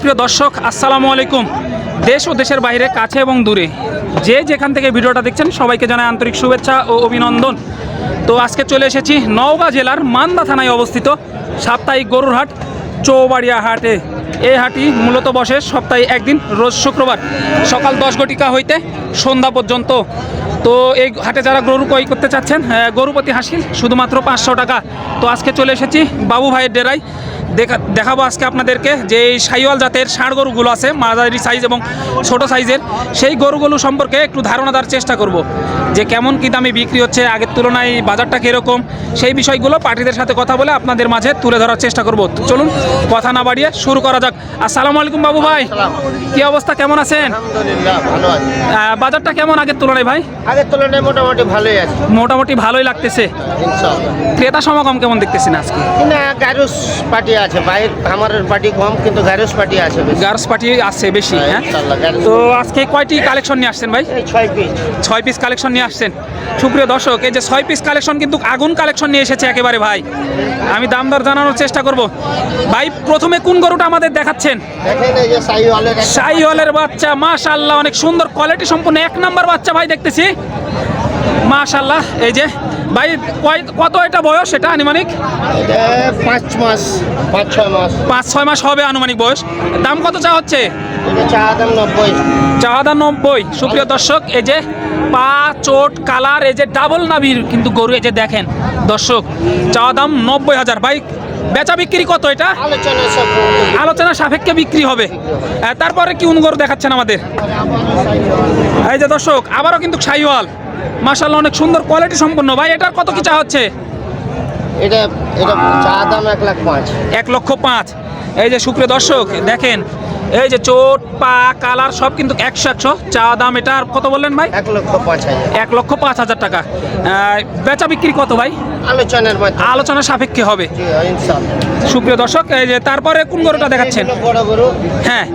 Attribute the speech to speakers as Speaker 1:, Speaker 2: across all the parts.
Speaker 1: সুপ্রিয় দর্শক আসসালামু আলাইকুম। দেশ ও দেশের বাইরে কাছে এবং দূরে যে যেখান থেকে ভিডিওটা দেখছেন সবাইকে জানাই আন্তরিক শুভেচ্ছা ও অভিনন্দন। তো আজকে চলে এসেছি নওগাঁ জেলার মান্দা থানায় অবস্থিত সাপ্তাহিক গরুর হাট চৌবাড়িয়া হাটে। এই হাটই মূলত বসে সপ্তাহে একদিন রোজ শুক্রবার সকাল দশ ঘটিকা হইতে সন্ধ্যা পর্যন্ত। তো এই হাটে যারা গরু ক্রয় করতে চাচ্ছেন আহ, গরু প্রতি হাসিল শুধুমাত্র পাঁচশো টাকা। তো আজকে চলে এসেছি বাবু ভাইয়ের ডেরায়। দেখা দেখাবো আজকে আপনাদেরকে যে এই সাইওয়াল জাতের ষাঁড় গরুগুলো আছে মাঝারি সাইজ এবং ছোট সাইজের সেই গরুগুলো সম্পর্কে একটু ধারণা দেওয়ার চেষ্টা করব যে কেমন কী দামে বিক্রি হচ্ছে আগের তুলনায় বাজারটা কীরকম সেই বিষয়গুলো পার্টিদের সাথে কথা বলে আপনাদের মাঝে তুলে ধরার চেষ্টা করব। চলুন কথা না বাড়িয়ে শুরু করা যাক। আসসালামু আলাইকুম বাবু ভাই কি অবস্থা কেমন আছেন?
Speaker 2: ভালো
Speaker 1: বাজারটা কেমন আগের তুলনায় ভাই?
Speaker 2: আগের তুলনায় মোটামুটি ভালোই আছে।
Speaker 1: মোটামুটি ভালোই লাগতেছে। ক্রেতা সমাগম কেমন দেখতেছেন আজকে?
Speaker 2: কিন্তু গারুস পার্টি আছে বাইরের খামারের পার্টি কম কিন্তু গারুস পার্টি আছে বেশি।
Speaker 1: গার্লস পার্টি আছে বেশি
Speaker 2: হ্যাঁ,
Speaker 1: হ্যাঁ? তো আজকে কয়টি কালেকশন নিয়ে আসছেন ভাই?
Speaker 2: এই ছয় পিস
Speaker 1: ছয় পিস কালেকশন নিয়ে আসছেন। সুপ্রিয় দর্শক এই যে ছয় পিস কালেকশন কিন্তু আগুন কালেকশন নিয়ে এসেছে একেবারে ভাই। আমি দাম দর জানানোর চেষ্টা করব। ভাই প্রথমে কোন গরুটা আমাদের দেখাচ্ছেন?
Speaker 2: দেখেন এই যে সাইওয়ালের একটা
Speaker 1: শাহিওয়ালের বাচ্চা মাশাল্লাহ অনেক সুন্দর কোয়ালিটি সম্পূর্ণ এক নাম্বার বাচ্চা ভাই দেখতেছি। মাশাল্লাহ এই যে। ভাই কয়- কত এটা বয়স এটা আনুমানিক?
Speaker 2: পাঁচ মাস পাঁচ ছয় মাস।
Speaker 1: পাঁচ ছয় মাস হবে আনুমানিক বয়স। দাম কত চা হচ্ছে?
Speaker 2: চা দাম নব্বই।
Speaker 1: সুপ্রিয় দর্শক এই যে পা চোট কালার এই যে ডাবল নাভির কিন্তু গরু এই যে দেখেন। দর্শক চাওয়া দাম নব্বই হাজার। ভাই বেচা বিক্রি কত এটা?
Speaker 2: আলোচনা
Speaker 1: সাপেক্ষে বিক্রি হবে। তারপরে কি গরু দেখাচ্ছেন আমাদের? এই যে দর্শক আবারও কিন্তু সাইওয়াল। মাসাল্লাহ অনেক সুন্দর কোয়ালিটি সম্পন্ন। ভাই এটার কত কি চা হচ্ছে?
Speaker 2: এটা এটা চা দাম এক লাখ পাঁচ।
Speaker 1: এক লক্ষ পাঁচ। এই যে সুপ্রিয় দর্শক দেখেন এই যে চোট পা কালার সব কিন্তু একশো একশো চা দাম এটা আর কত বললেন ভাই?
Speaker 2: এক লক্ষ পাঁচ হাজার।
Speaker 1: এক লক্ষ পাঁচ হাজার টাকা। বেচা বিক্রি কত ভাই?
Speaker 2: আলোচনার
Speaker 1: আলোচনা সাপেক্ষে হবে। সুপ্রিয় দর্শক এই যে তারপরে কোন গরুটা দেখাচ্ছেন? হ্যাঁ।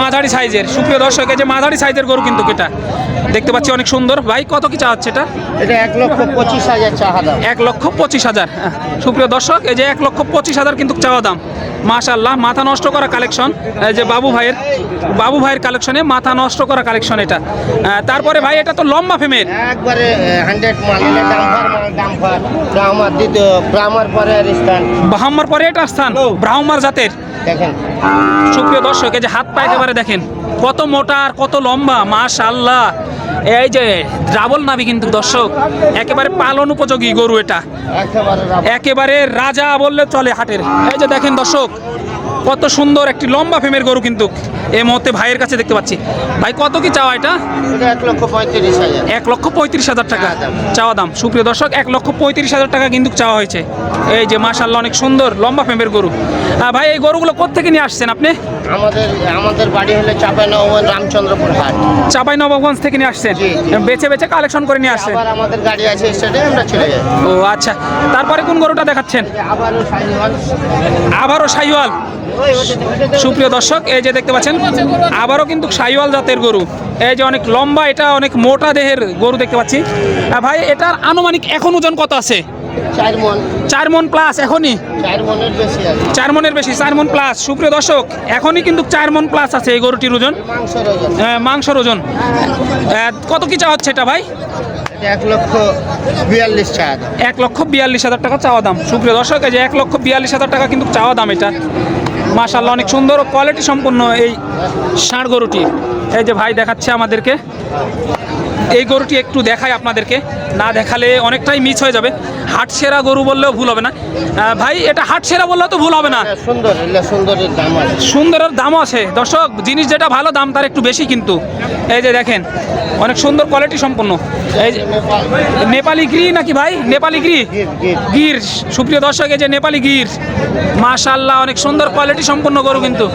Speaker 2: মাঝারি
Speaker 1: সাইজের সুপ্রিয় দর্শক এই যে মাঝারি সাইজের গরু কিন্তু এটা দেখতে পাচ্ছি অনেক সুন্দর। ভাই কত কি চা হচ্ছে এটা?
Speaker 2: এটা এক লক্ষ পঁচিশ হাজার চা
Speaker 1: এক লক্ষ পঁচিশ হাজার হ্যাঁ। সুপ্রিয় দর্শক এই যে এক লক্ষ পঁচিশ হাজার কিন্তু চাওয়া দাম। মাশাল্লাহ মাথা নষ্ট করা কালেকশন এই যে বাবু ভাইয়ের বাবু ভাইয়ের কালেকশনে মাথা নষ্ট করা কালেকশন এটা। তারপরে ভাই এটা তো লম্বা ফেমের
Speaker 2: একবারে হান্ড্রেড মাল ব্রাহ্মার ব্রাহ্মার পরে স্থান।
Speaker 1: বাহাম্মার পরে এটা স্থান ব্রাহ্মার জাতের।
Speaker 2: দেখেন।
Speaker 1: সুপ্রিয় দর্শক এই যে হাত পা একেবারে দেখেন কত মোটা আর কত লম্বা মাশাল্লাহ এই যে ড্রাবল নাবি কিন্তু দর্শক একেবারে পালন উপযোগী গরু এটা।
Speaker 2: একেবারে
Speaker 1: একেবারে রাজা বললে চলে হাটের। এই যে দেখেন দর্শক কত সুন্দর একটি লম্বা ফেমের গরু কিন্তু এই মুহূর্তে ভাইয়ের কাছে দেখতে পাচ্ছি। ভাই কত কি চাওয়া এটা?
Speaker 2: এক লক্ষ পঁয়ত্রিশ হাজার।
Speaker 1: এক লক্ষ পঁয়ত্রিশ হাজার টাকা।
Speaker 2: চাওয়া দাম।
Speaker 1: সুপ্রিয় দর্শক এক লক্ষ পঁয়ত্রিশ হাজার টাকা কিন্তু চাওয়া হয়েছে। এই যে মাশাল্লাহ অনেক সুন্দর লম্বা ফেমের গরু। ভাই এই গরুগুলো কোথেকে নিয়ে আসছেন আপনি?
Speaker 2: আমাদের আমাদের বাড়ি হলে চাপাই নবন রামচন্দ্রপুর হাট।
Speaker 1: চাপাই নবাবগঞ্জ থেকে নিয়ে আসছেন। বেছে বেছে কালেকশন করে নিয়ে আসছেন?
Speaker 2: আবার আমাদের গাড়ি আছে স্টেটে আমরা চলে যাই।
Speaker 1: ও আচ্ছা। তারপরে কোন গরুটা দেখাচ্ছেন?
Speaker 2: আবারও সাইওয়াল
Speaker 1: আবারও
Speaker 2: ওটা-
Speaker 1: সুপ্রিয় দর্শক এই যে দেখতে পাচ্ছেন আবারও কিন্তু সাইওয়াল জাতের গরু। এই যে অনেক লম্বা এটা অনেক মোটা দেহের গরু দেখতে পাচ্ছি। ভাই এটার আনুমানিক এখন ওজন কত আছে?
Speaker 2: চার মন।
Speaker 1: প্লাস এখনই?
Speaker 2: চার মনের বেশি
Speaker 1: চার মন প্লাস সুপ্রিয় দর্শক এখনই কিন্তু চার মন প্লাস আছে এই গরুটির ওজন।
Speaker 2: মাংসের
Speaker 1: মাংসর ওজন। আহ, কত কি চা হচ্ছে এটা ভাই?
Speaker 2: এক লক্ষ বিয়াল্লিশ
Speaker 1: এক লক্ষ বিয়াল্লিশ হাজার টাকা চাওয়া দাম। সুপ্রিয় দর্শক এই যে এক লক্ষ বিয়াল্লিশ হাজার টাকা কিন্তু চাওয়া দাম এটা। মাশাল্লাহ অনেক সুন্দর ও কোয়ালিটি সম্পন্ন এই ষাঁড় গরুটি। এই যে ভাই দেখাচ্ছে আমাদেরকে। এই গরুটি একটু দেখাই আপনাদেরকে। না দেখালে অনেকটাই মিস হয়ে যাবে। হাট সেরা গরু বললেও ভুল হবে না। ভাই এটা হাট সেরা বললেও তো ভুল হবে না।
Speaker 2: সুন্দর সুন্দরের দাম
Speaker 1: সুন্দরের দামও আছে। দর্শক জিনিস যেটা ভালো দাম তার একটু বেশি কিন্তু। এই যে দেখেন অনেক সুন্দর কোয়ালিটি সম্পন্ন। এই যে
Speaker 2: নেপালি
Speaker 1: গিরি নাকি ভাই? নেপালি গিরি?
Speaker 2: গির গির।
Speaker 1: গির। সুপ্রিয় দর্শক এই যে নেপালি গির। মাশাল্লাহ অনেক সুন্দর কোয়ালিটি সম্পন্ন গরু কিন্তু।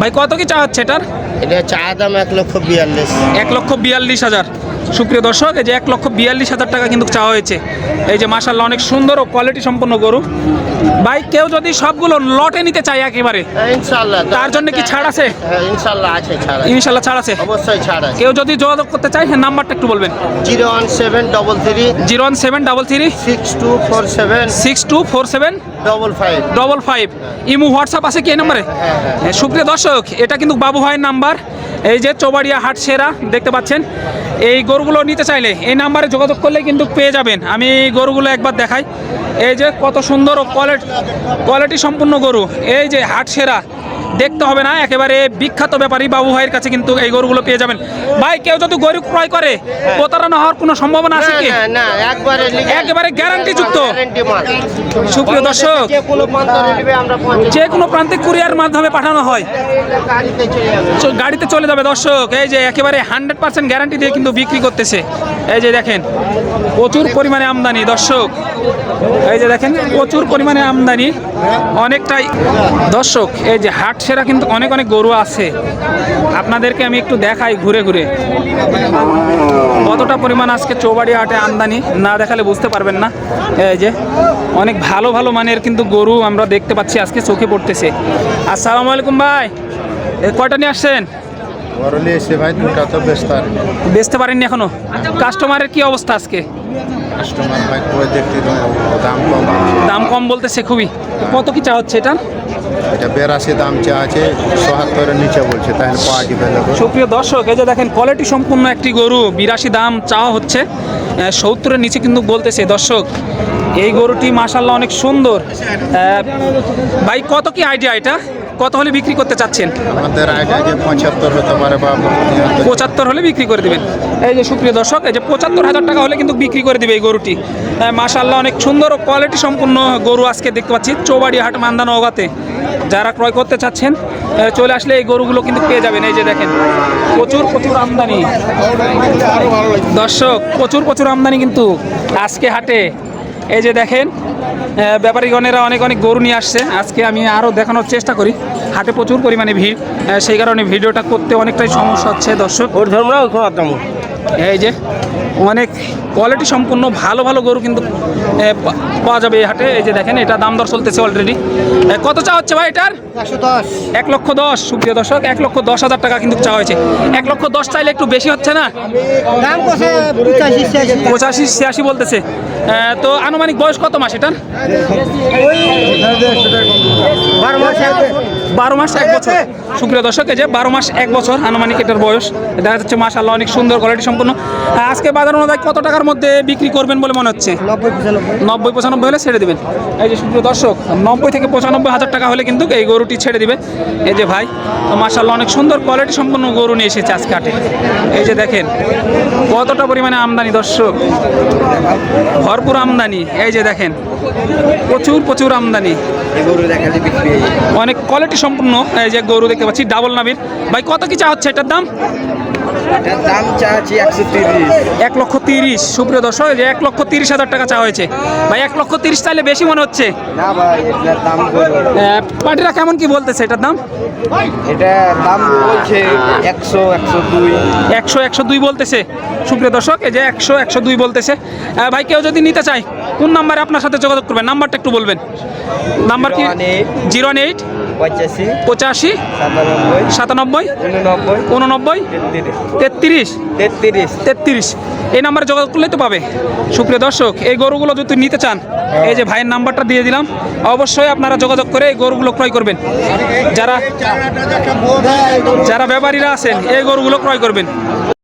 Speaker 1: ভাই কত কি চা হচ্ছে এটার?
Speaker 2: এটা চা দাম এক লক্ষ বিয়াল্লিশ।
Speaker 1: এক লক্ষ বিয়াল্লিশ হাজার। সুপ্রিয় দর্শক এই যে এক লক্ষ বিয়াল্লিশ হাজার টাকা কিন্তু চাওয়া হয়েছে। এই যে মাসাল্লাহ অনেক সুন্দর ও কোয়ালিটি সম্পন্ন গরু। ভাই কেউ যদি সবগুলো লটে নিতে চায় একেবারে তার জন্য কি ছাড় আছে?
Speaker 2: হ্যাঁ ইনশাল্লাহ আছে ছাড় আছে।
Speaker 1: ইনশাল্লাহ ছাড় আছে?
Speaker 2: অবশ্যই ছাড় আছে।
Speaker 1: কেউ যদি যোগাযোগ করতে চায় হ্যাঁ নাম্বারটা একটু বলবেন।
Speaker 2: Zero one seven double three
Speaker 1: zero one seven double three
Speaker 2: six two four seven
Speaker 1: six two four seven
Speaker 2: double five.
Speaker 1: Double five. Imo WhatsApp আছে কি এই নম্বরে?
Speaker 2: হ্যাঁ। হ্যাঁ,
Speaker 1: সুপ্রিয় দর্শক এটা কিন্তু বাবু ভাইয়ের নাম্বার। এই যে চৌবাড়িয়া হাট সেরা, দেখতে পাচ্ছেন? এই গরুগুলো নিতে চাইলে এই নাম্বারে যোগাযোগ করলে কিন্তু পেয়ে যাবেন। আমি গরুগুলো একবার দেখাই। এই যে কত সুন্দর ও কোয়ালিটি কোয়ালিটি সম্পূর্ণ গরু। এই যে হাট সেরা দেখতে হবে না একেবারে বিখ্যাত ব্যাপারী বাবু ভাইয়ের কাছে কিন্তু এই গরুগুলো পেয়ে যাবেন। ভাই কেউ যদি গরু ক্রয় করে প্রতারণা হওয়ার কোনো সম্ভাবনা আছে কি?
Speaker 2: একবারে
Speaker 1: guarantee যুক্ত। সুপ্রিয় দর্শক
Speaker 2: যে কোনো
Speaker 1: প্রান্তে কুরিয়ার মাধ্যমে পাঠানো হয়।
Speaker 2: গাড়িতে চলে যাবে।
Speaker 1: দর্শক। এই যে একেবারে হান্ড্রেড পার্সেন্ট গ্যারান্টি দিয়ে কিন্তু বিক্রি করতেছে। এই যে দেখেন প্রচুর পরিমাণে আমদানি দর্শক। এই যে দেখেন প্রচুর পরিমাণে আমদানি। অনেকটাই দর্শক এই যে হাট সেরা কিন্তু অনেক অনেক গরু আছে। আপনাদেরকে আমি একটু দেখাই ঘুরে ঘুরে। কতটা পরিমাণ আজকে চৌবাড়ি হাটে আমদানি, না দেখালে বুঝতে পারবেন না। এই যে, অনেক ভালো ভালো মানের কিন্তু গরু আমরা দেখতে পাচ্ছি আজকে চোখে পড়তেছে। আসসালামু আলাইকুম ভাই কয়টা নিয়ে আসছেন?
Speaker 3: বরলি এসে ভাই দুটা তো ব্যস্ত আর
Speaker 1: বেচতে পারেননি এখনও? কাস্টমারের কি অবস্থা আজকে?
Speaker 3: কাস্টমার ভাই কই দেখতে দাম কম
Speaker 1: দাম কম বলতেছে খুবই। কত কি চা হচ্ছে এটা?
Speaker 3: এটা বেরাশি দাম চা আছে সোহাত্তরের নিচে বলছে তাই পার্টি ফেলে
Speaker 1: সুপ্রিয় দর্শক এই যে দেখেন কোয়ালিটি সম্পূর্ণ একটি গরু বিরাশি দাম চাওয়া হচ্ছে। সত্তরের নিচে কিন্তু বলতেছে দর্শক এই গরুটি মাসাল্লাহ অনেক সুন্দর। ভাই কত কি আইডিয়া এটা? কত হলে বিক্রি করতে চাচ্ছেন?
Speaker 3: আমাদের আগে পঁচাত্তর হতে পারে বা
Speaker 1: পঁচাত্তর হলে বিক্রি করে দিবেন। এই যে সুপ্রিয় দর্শক এই যে পঁচাত্তর হাজার টাকা হলে কিন্তু বিক্রি করে দিবে এই গরুটি। মাশাল্লাহ অনেক সুন্দর ও কোয়ালিটি সম্পূর্ণ গরু আজকে দেখতে পাচ্ছি। চৌবাড়ি হাট মান্দা নওগাতে যারা ক্রয় করতে চাচ্ছেন চলে আসলে এই গরুগুলো কিন্তু পেয়ে যাবেন। এই যে দেখেন প্রচুর প্রচুর আমদানি। দর্শক প্রচুর প্রচুর আমদানি কিন্তু আজকে হাটে। এই যে দেখেন ব্যাপারীগণেরা অনেক অনেক গরু নিয়ে আসছে। আজকে আমি আরও দেখানোর চেষ্টা করি। হাটে প্রচুর পরিমাণে ভিড়। সেই কারণে ভিডিওটা করতে অনেকটাই সমস্যা হচ্ছে দর্শক।
Speaker 2: ওর ধর্ম
Speaker 1: এই যে অনেক কোয়ালিটি সম্পূর্ণ ভালো ভালো গরু কিন্তু পাওয়া যাবে এই হাটে। এই যে দেখেন এটা দাম দর চলতেছে অলরেডি কত চা হচ্ছে ভাই এটার? এক লক্ষ দশ সুপ্রিয় দর্শক এক লক্ষ দশ হাজার টাকা কিন্তু চা হয়েছে। এক লক্ষ দশ চাইলে একটু বেশি হচ্ছে না?
Speaker 2: দাম পঁচাশি ছিয়াশি।
Speaker 1: বলতেছে। তো আনুমানিক বয়স কত মাস এটার?
Speaker 2: বারো মাস
Speaker 1: এক বছর। সুপ্রিয় দর্শক এই যে বারো মাস এক বছর আনুমানিক এটার বয়স দেখা যাচ্ছে মাসাল্লাহ অনেক সুন্দর কোয়ালিটি সম্পূর্ণ আজকে বাজার অনুযায়ী কত টাকার মধ্যে বিক্রি করবেন বলে মনে হচ্ছে?
Speaker 2: নব্বই পঁচানব্বই।
Speaker 1: হলে ছেড়ে দেবেন। এই যে সুপ্রিয় দর্শক নব্বই থেকে পঁচানব্বই হাজার টাকা হলে কিন্তু এই গরুটি ছেড়ে দিবে। এই যে ভাই মার্শাল্লাহ অনেক সুন্দর কোয়ালিটি সম্পন্ন গরু নিয়ে এসেছে আজকে হাটে। এই যে দেখেন কতটা পরিমাণে আমদানি দর্শক। ভরপুর আমদানি। এই যে দেখেন প্রচুর প্রচুর আমদানি। অনেক কোয়ালিটি সম্পূর্ণ, এই যে গরু দেখতে পাচ্ছি ডাবল নামের ভাই, কত কি চা হচ্ছে? এটার দাম?
Speaker 2: এটার দাম চাচ্ছি একশো তিরিশ।
Speaker 1: এক লক্ষ তিরিশ। সুপ্রিয় দর্শক এই যে এক লক্ষ তিরিশ হাজার টাকা চা হয়েছে। ভাই এক লক্ষ তিরিশ চাইলে বেশি মনে হচ্ছে?
Speaker 2: না ভাই এটার দাম
Speaker 1: পার্টিরা কেমন কি বলতেছে এটার দাম?
Speaker 2: এটা দাম বলছে একশো একশো দুই।
Speaker 1: একশো একশো দুই বলতেছে। সুপ্রিয় দর্শক এই যে একশো একশো দুই বলতেছে। ভাই কেউ যদি নিতে চায় কোন নাম্বারে আপনার সাথে যোগাযোগ করবেন? নাম্বারটা একটু বলবেন। নাম্বার কি?
Speaker 2: 018
Speaker 1: জিরো এইট।
Speaker 2: পঁচাশি। সাতানব্বই।
Speaker 1: উননব্বই।
Speaker 2: তেত্রিশ।
Speaker 1: তেত্রিশ?
Speaker 2: তেত্রিশ।
Speaker 1: তেত্রিশ। এই নাম্বারে যোগাযোগ করলেই তো পাবে। সুপ্রিয় দর্শক এই গরুগুলো যদি নিতে চান এই যে ভাইয়ের নাম্বারটা দিয়ে দিলাম অবশ্যই আপনারা যোগাযোগ করে এই গরুগুলো ক্রয় করবেন। যারা যারা ব্যাপারীরা আছেন এই গরুগুলো ক্রয় করবেন।